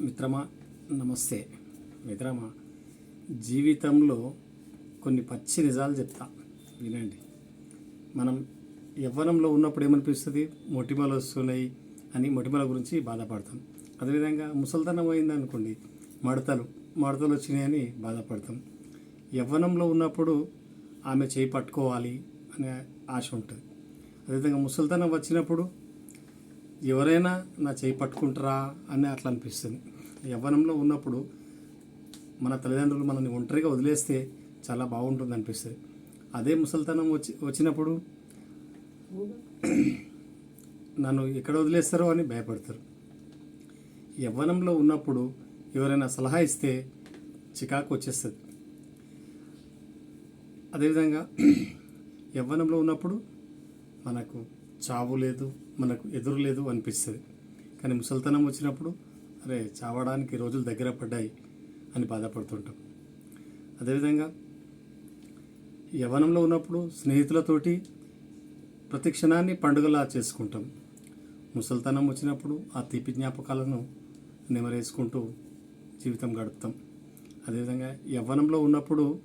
మిత్రమా నమస్తే. మిత్రమా జీవితంలో కొన్ని పచ్చి నిజాలు చెప్తా. వినండి. మనం యవ్వనంలో ఉన్నప్పుడు ఏమనిపిస్తుంది మొటిమలు వస్తున్నాయి అని మొటిమల గురించి బాధపడతాం. అదేవిధంగా ముసల్తనం అయిందనుకోండి మడతలు మడతలు వచ్చినాయని బాధపడతాం. యవ్వనంలో ఉన్నప్పుడు ఆమె చేయి పట్టుకోవాలి అనే ఆశ ఉంటుంది. అదేవిధంగా ముసల్తనం వచ్చినప్పుడు ఎవరైనా నా చేయి పట్టుకుంటారా అని అట్లా అనిపిస్తుంది. యవ్వనంలో ఉన్నప్పుడు మన తల్లిదండ్రులు మనల్ని ఒంటరిగా వదిలేస్తే చాలా బాగుంటుంది అనిపిస్తుంది. అదే ముసల్తనం వచ్చి వచ్చినప్పుడు నన్ను ఎక్కడ వదిలేస్తారో అని భయపడతారు. యవ్వనంలో ఉన్నప్పుడు ఎవరైనా సలహా ఇస్తే చికాకు వచ్చేస్తుంది. అదేవిధంగా యవ్వనంలో ఉన్నప్పుడు మనకు చావు లేదు మనకు ఎదురు లేదు అనిపిస్తుంది. కానీ ముసల్తనం వచ్చినప్పుడు అరే చావడానికి రోజులు దగ్గర పడ్డాయి అని బాధపడుతుంటాం. అదేవిధంగా యవ్వనంలో ఉన్నప్పుడు స్నేహితులతోటి ప్రతి క్షణాన్ని పండుగలా చేసుకుంటాం. ముసల్తనం వచ్చినప్పుడు ఆ తీపి జ్ఞాపకాలను నెమరేసుకుంటూ జీవితం గడుపుతాం. అదేవిధంగా యవ్వనంలో ఉన్నప్పుడు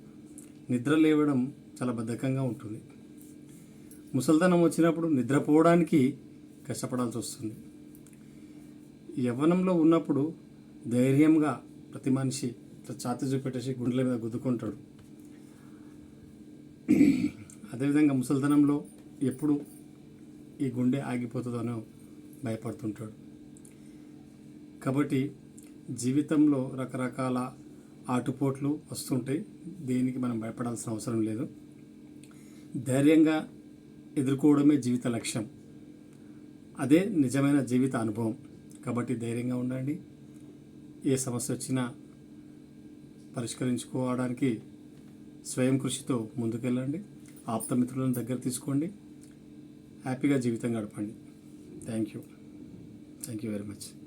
నిద్ర లేవడం చాలా బద్ధకంగా ఉంటుంది. ముసల్తనం వచ్చినప్పుడు నిద్రపోవడానికి కష్టపడాల్సి వస్తుంది. యవ్వనంలో ఉన్నప్పుడు ధైర్యంగా ప్రతి మనిషి ఛాతి చూపెట్టేసి గుండెల మీద గుద్దుకుంటాడు. అదేవిధంగా ముసల్తనంలో ఎప్పుడు ఈ గుండె ఆగిపోతుందనో భయపడుతుంటాడు. కాబట్టి జీవితంలో రకరకాల ఆటుపోట్లు వస్తుంటాయి. దేనికి మనం భయపడాల్సిన అవసరం లేదు. ధైర్యంగా ఎదుర్కోవడమే జీవిత లక్ష్యం. అదే నిజమైన జీవిత అనుభవం. కాబట్టి ధైర్యంగా ఉండండి. ఏ సమస్య వచ్చినా పరిష్కరించుకోవడానికి స్వయం కృషితో ముందుకెళ్ళండి. ఆప్తమిత్రులను దగ్గర తీసుకోండి. హ్యాపీగా జీవితం గడపండి. Thank you. Thank you very much.